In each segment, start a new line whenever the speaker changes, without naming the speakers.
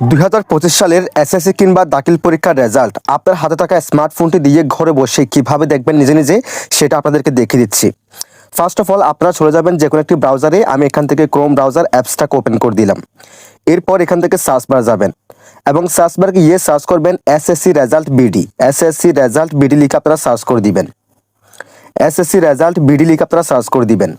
দু হাজার পঁচিশ সালের এসএসসি কিংবা দাখিল পরীক্ষার রেজাল্ট। আপনার হাতে থাকা স্মার্টফোনটি দিয়ে ঘরে বসে কীভাবে দেখবেন নিজে নিজে, সেটা আপনাদেরকে দেখিয়ে দিচ্ছি। ফার্স্ট অফ অল আপনারা চলে যাবেন যে কোনো একটি ব্রাউজারে আমি এখান থেকে ক্রোম ব্রাউজার অ্যাপসটাকে ওপেন করে দিলাম। এরপর এখান থেকে সার্চ বার যাবেন এবং সার্চ বার গিয়ে সার্চ করবেন SSC result BD SSC result BD লিখে আপনারা সার্চ করে দিবেন। এসএসসি রেজাল্ট বিডি লিখে আপনারা সার্চ করে দিবেন।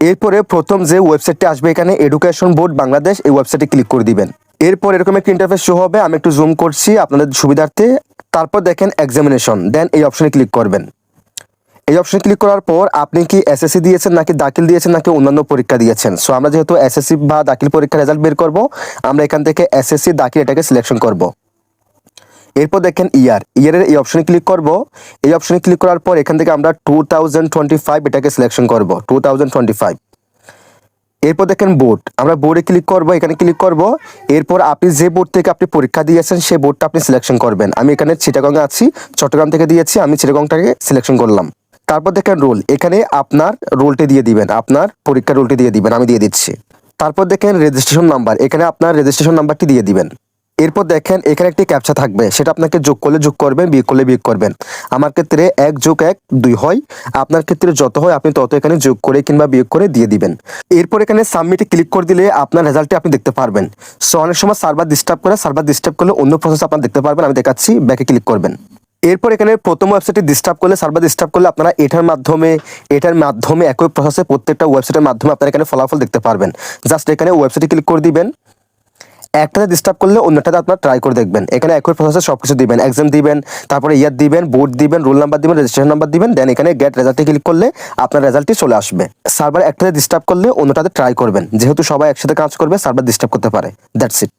এরপরে প্রথম যে ওয়েবসাইটটি আসবে এখানে এডুকেশন বোর্ড বাংলাদেশ এই ওয়েবসাইটে ক্লিক করে দিবেন। এরপর এরকম একটা ইন্টারফেস শো হবে, আমি একটু জুম করছি আপনাদের সুবিধার্থে। তারপর দেখেন এক্সামিনেশন দেন এই অপশনে ক্লিক করবেন। এই অপশনে ক্লিক করার পর আপনি কি এসএসসি দিয়েছেন নাকি দাখিল দিয়েছেন নাকি অন্যান্য পরীক্ষা দিয়েছেন? সো আমরা যেহেতু এসএসসি বা দাখিল পরীক্ষার রেজাল্ট বের করব, আমরা এখান থেকে এসএসসি দাখিল এটাকে সিলেকশন করব। এরপর দেখেন ইয়ার ইয়ারের এই অপশনে ক্লিক করব। এই অপশনে ক্লিক করার পর এখান থেকে আমরা টু এটাকে সিলেকশন করব টু এরপর দেখেন বোর্ড আমরা বোর্ডে ক্লিক করব, এখানে ক্লিক করব। এরপর আপনি যে বোর্ড থেকে আপনি পরীক্ষা দিয়েছেন, সেই বোর্ডটা আপনি সিলেকশন করবেন। আমি এখানে চিটাগংয়ে আছি চট্টগ্রাম থেকে দিয়েছি, আমি চিটাগংটাকে সিলেকশন করলাম। তারপর দেখেন রোল এখানে আপনার রোলটি দিয়ে দিবেন, আপনার পরীক্ষার রোলটি দিয়ে দিবেন, আমি দিয়ে দিচ্ছি। তারপর দেখেন রেজিস্ট্রেশন নাম্বার এখানে আপনার রেজিস্ট্রেশন নাম্বারটি দিয়ে দিবেন। এরপর দেখেন এখানে একটি ক্যাপচা থাকবে। সেটা আপনাকে যোগ করলে যোগ করবেন, বিয়োগ করলে বিয়োগ করবেন। আমার ক্ষেত্রে এক যোগ এক দুই হয়। আপনার ক্ষেত্রে যত হয় আপনি তত এখানে যোগ করে কিংবা বিয়োগ করে দিয়ে দিবেন। এরপর এখানে সাবমিটে ক্লিক করে দিলে আপনার রেজাল্টটি আপনি দেখতে পারবেন। সো অনেক সময় সার্ভার ডিস্টার্ব করে সার্ভার ডিস্টার্ব করলে অন্য প্রসেস আপনার দেখতে পারবেন। আমি দেখাচ্ছি ব্যাকে ক্লিক করবেন। এরপর এখানে প্রথম ওয়েবসাইটটি ডিস্টার্ব করলে সার্ভার ডিস্টার্ব করলে আপনারা এটার মাধ্যমে এটার মাধ্যমে একই প্রসেসে প্রত্যেকটা ওয়েবসাইটের মাধ্যমে আপনারা এখানে ফলাফল দেখতে পারবেন। জাস্ট এখানে ওয়েবসাইটে ক্লিক করে দিবেন। একটাতে ডিস্টার্ব করলে অন্যটাতে আপনার ট্রাই করে দেখবেন। এখানে একই প্রসেসে সব কিছু দিবেন। এক্সাম দিবেন, তারপরে ইয়ার দিবেন বোর্ড দিবেন রোল নাম্বার দিবেন রেজিস্ট্রেশন নাম্বার দিবেন দেন এখানে গেট রেজাল্টে ক্লিক করলে আপনার রেজাল্টটি চলে আসবে। সার্ভার একটাতে ডিস্টার্ব করলে অন্যটাতে ট্রাই করবেন। যেহেতু সবাই একসাথে কাজ করবে সার্ভার ডিস্টার্ব করতে পারে। That's it